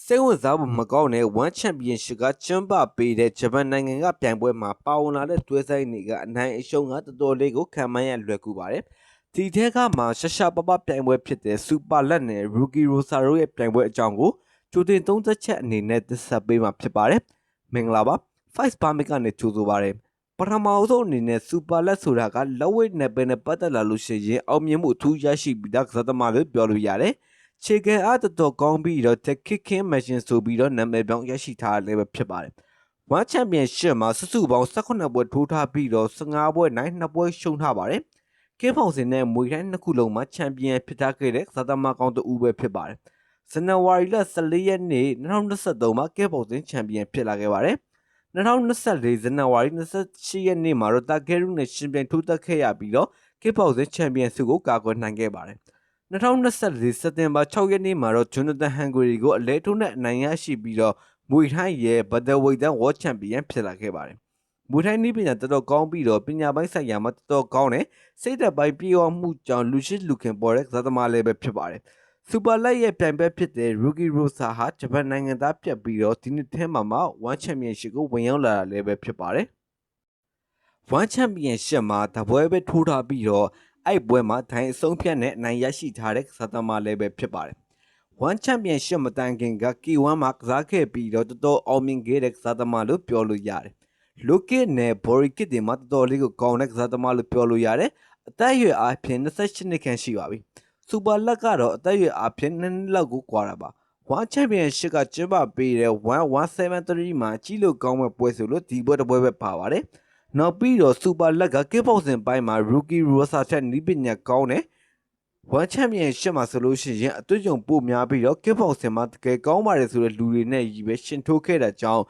စိတ်ဝင်စားဖို့မကောင်းတဲ့ One Championship ကကျင်းပပေးတဲ့ဂျပန်နိုင်ငံကပြိုင်ပွဲမှာပါဝင်လာတဲ့တွဲဆိုင်တွေကအနိုင်အရှုံးကတော်တော်လေးကိုခံမှန်းရလွယ်ကူပါတယ်။ဒီထဲကမှရှရှာပပပြိုင်ပွဲဖြစ်တဲ့ Super Lat နဲ့ Rookie Rosario ရဲ့ပြိုင်ပွဲအကြောင်းကိုကြိုတင်သုံးသက်ချက်အနေနဲ့သတ်ဆက်ပေးမှာဖြစ်ပါတယ်။မင်္ဂလာပါ။ Fight Permit ကနေကြိုဆိုပါရစေ။ပထမအဆုံးအနေနဲ့ Super Lat ဆိုတာကလက်ဝိတ်နယ်ပယ်နဲ့ပတ်သက်လာလို့ရှိရင်အောင်မြင်မှုအထူးရရှိပြီးသားကစားသမားလို့ပြောလို့ရတယ်။ ခြေခံအားတော်တော်ကောင်းပြီးတော့ The Kicking Machine ဆိုပြီးတော့နာမည်ပြောင်းရရှိထားတယ်ပဲဖြစ်ပါတယ်။ One Championship မှာစုစုပေါင်း18ပွဲထိုးထားပြီးတော့15ပွဲနိုင်2ပွဲရှုံးထားပါတယ်။ကင်းဖောင်စင်နဲ့မွေတိုင်းနှစ်ခုလုံးမှာချန်ပီယံဖြစ်ထားခဲ့တဲ့ဇာတမကောင်တူပဲဖြစ်ပါတယ်။ဇန်နဝါရီလ14ရက်နေ့2023မှာကင်းဖောင်စင်ချန်ပီယံဖြစ်လာခဲ့ပါတယ်။2024ဇန်နဝါရီ28ရက်နေ့မှာတော့တာကဲရုနဲ့ရှင်ပြိုင်ထိုးသက်ခဲ့ရပြီးတော့ကင်းဖောင်စင်ချန်ပီယံဆုကိုကာကွယ်နိုင်ခဲ့ပါတယ်။ 2024စက်တင်ဘာ6ရက်နေ့မှာတော့ဂျွန်နသန်ဟန်ဂရီကိုအလဲထိုးနဲ့အနိုင်ရရှိပြီးတော့မွေထိုင်းရဲ့ဘတ်ဒဝိတ်တန်ဝေါ်ချန်ပီယံဖြစ်လာခဲ့ပါတယ်။မွေထိုင်းနည်းပညာတော်တော်ကောင်းပြီးတော့ပညာပိုင်းဆိုင်ရာမှာတော်တော်ကောင်းတဲ့စိတ်သက်ပိုင်းပြေဝမှုကြောင့်လူရှိလူခင်ပေါ်တဲ့ဇာသမားလည်းပဲဖြစ်ပါတယ်။စူပါလက်ရဲ့ပြိုင်ပွဲဖြစ်တဲ့ Rookie Rosa ဟာဂျပန်နိုင်ငံသားပြတ်ပြီးတော့ဒီနှစ်ထဲမှာမှ One Championship ကိုဝင်ရောက်လာတာလည်းပဲဖြစ်ပါတယ်။ One Championship မှာတပွဲပဲထိုးထားပြီးတော့ အဲ့ပွဲမှာဒိုင်းအဆုံးဖြတ်နဲ့အနိုင်ရရှိထားတဲ့ကစားသမားလည်းပဲဖြစ်ပါတယ်။ One Championship မတိုင်ခင်က K1 မှာကစားခဲ့ပြီးတော့တော်တော်အောင်မြင်ခဲ့တဲ့ကစားသမားလို့ပြောလို့ရတယ်။ Loki နဲ့ Borikit တွေမှာတော်တော်လေးကိုကောင်းတဲ့ကစားသမားလို့ပြောလို့ရတယ်။အသက်အရွယ်အားဖြင့်28နှစ်ခန့်ရှိပါပြီ။ Super Luck ကတော့အသက်အရွယ်အားဖြင့်2နှစ်လောက်ကိုကွာတာပါ။ One Championship ကကျင်းပပေးတဲ့1173မှာကြီးလို့ကောင်းမဲ့ပွဲဆိုလို့ဒီပွဲတစ်ပွဲပဲပါပါတယ်။ နောက်ပြီးတော့ Super Luck ကကစ်ဖောက်စင်ပိုင်းမှာ Rookie Rosa ထက်နီးပညာကောင်းတယ်။ One Championship မှာဆိုလို့ရှိရင်အတွေ့အကြုံပိုများပြီးတော့ကစ်ဖောက်စင်မှာတကယ်ကောင်းပါတယ်ဆိုတဲ့လူတွေနဲ့ကြီးပဲရှင်ထိုးခဲ့တဲ့ကြောင်း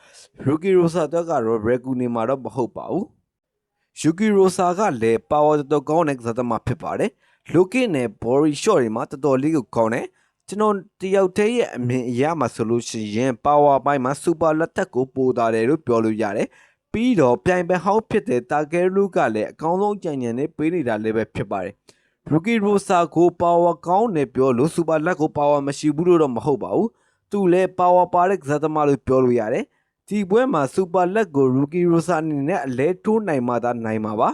Rookie Rosa တော့ကတော့ Reku နေမှာတော့မဟုတ်ပါဘူး။ Yuki Rosa ကလည်း power တော်တော်ကောင်းတဲ့ကစားသမားဖြစ်ပါတယ်။ Loki နဲ့ Body Shot တွေမှာတော်တော်လေးကိုကောင်းတယ်။ကျွန်တော်တယောက်တည်းရဲ့အမြင်အရမှာဆိုလို့ရှိရင် power ပိုင်းမှာ super လက်ထက်ကိုပိုတာတယ်လို့ပြောလို့ရတယ်။ ပြီးတော့ပြိုင်ပွဲဟောင်းဖြစ်တဲ့တာကဲလူကလည်းအကောင်းဆုံးကြံညံနဲ့ပေးနေတာလည်းပဲဖြစ်ပါတယ်။ Rookie Rosa ကို power ကောင်းတယ်ပြောလို့ super လက်ကို power မရှိဘူးလို့တော့မဟုတ်ပါဘူး။သူလည်း power ပါတဲ့ကစားသမားလို့ပြောလို့ရတယ်။ဒီပွဲမှာ super လက်ကို Rookie Rosa အနေနဲ့အလဲထိုးနိုင်မှသာနိုင်မှာပါ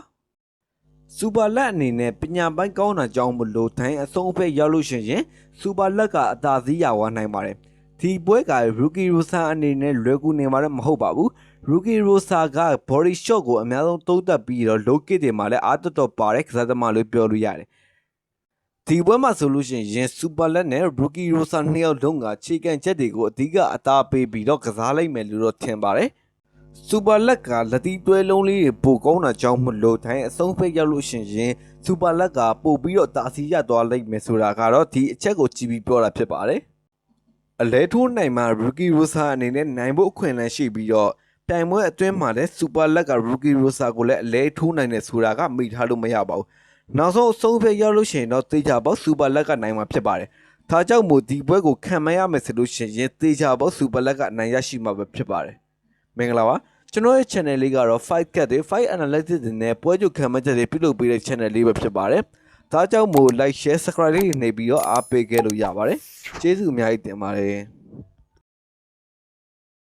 ။စူပါလက်အနေနဲ့ပညာပိုင်းကောင်းတာကြောင့်မလို့ဒိုင်းအဆုံးအဖက်ရောက်လို့ရှိရင်စူပါလက်ကအသာစီးရဝနိုင်ပါတယ်။ဒီပွဲက Rookie Rosa အနေနဲ့လွယ်ကူနေမှာတော့မဟုတ်ပါဘူး။ Rookie Rosa က body shot ကိုအများဆုံးသုံးသပ်ပြီးတော့ low kick တွေမှာလည်းအားတော်တော်ပါတဲ့ကစားသမားလို့ပြောလို့ရတယ်။ဒီပွဲမှာဆိုလို့ရှိရင် Super Let နဲ့ Rookie Rosa နှစ်ယောက်လုံးကခြေကန်ချက်တွေကိုအဓိကအသားပေးပြီးတော့ကစားလိုက်မယ်လို့တော့ထင်ပါတယ်။စူပါလက်ကလက်တီးတွဲလုံးလေးတွေပိုကောင်းတာကြောင့်မလို့တိုင်းအဆုံးဖိတ်ရောက်လို့ရှိရင်စူပါလက်ကပို့ပြီးတော့တာစီရသွားလိမ့်မယ်ဆိုတာကတော့ဒီအချက်ကိုကြည့်ပြီးပြောတာဖြစ်ပါတယ်။အလဲထိုးနိုင်မှာ Rookie Rosa အနေနဲ့နိုင်ဖို့အခွင့်အလမ်းရှိပြီးတော့ ပြိုင်ပွဲအတွင်းမှာလည်းစူပါလက်က Rookie Rosa ကိုလည်းအလဲထိုးနိုင်တယ်ဆိုတာကမိထားလို့မရပါဘူး။နောက်ဆုံးအဆုံးဖိတ်ရောက်လို့ရှိရင်တော့တေချာပေါက်စူပါလက်ကနိုင်မှာဖြစ်ပါတယ်။ဒါကြောင့်မို့ဒီပွဲကိုခံမရမယ်ဆိုလို့ရှိရင်တေချာပေါက်စူပါလက်ကအနိုင်ရရှိမှာပဲဖြစ်ပါတယ်။မင်္ဂလာပါကျွန်တော်ရဲ့ channel လေးကတော့ fight cat တွေ fight analysis တွေနဲ့ပွဲချုပ်ခံမှတ်ချက်တွေပြုလုပ်ပေးတဲ့ channel လေးပဲဖြစ်ပါတယ်။ဒါကြောင့်မို့ like share subscribe လေးတွေနှိပ်ပြီးတော့အားပေးခဲ့လို့ရပါတယ်။ကျေးဇူးအများကြီးတင်ပါတယ်။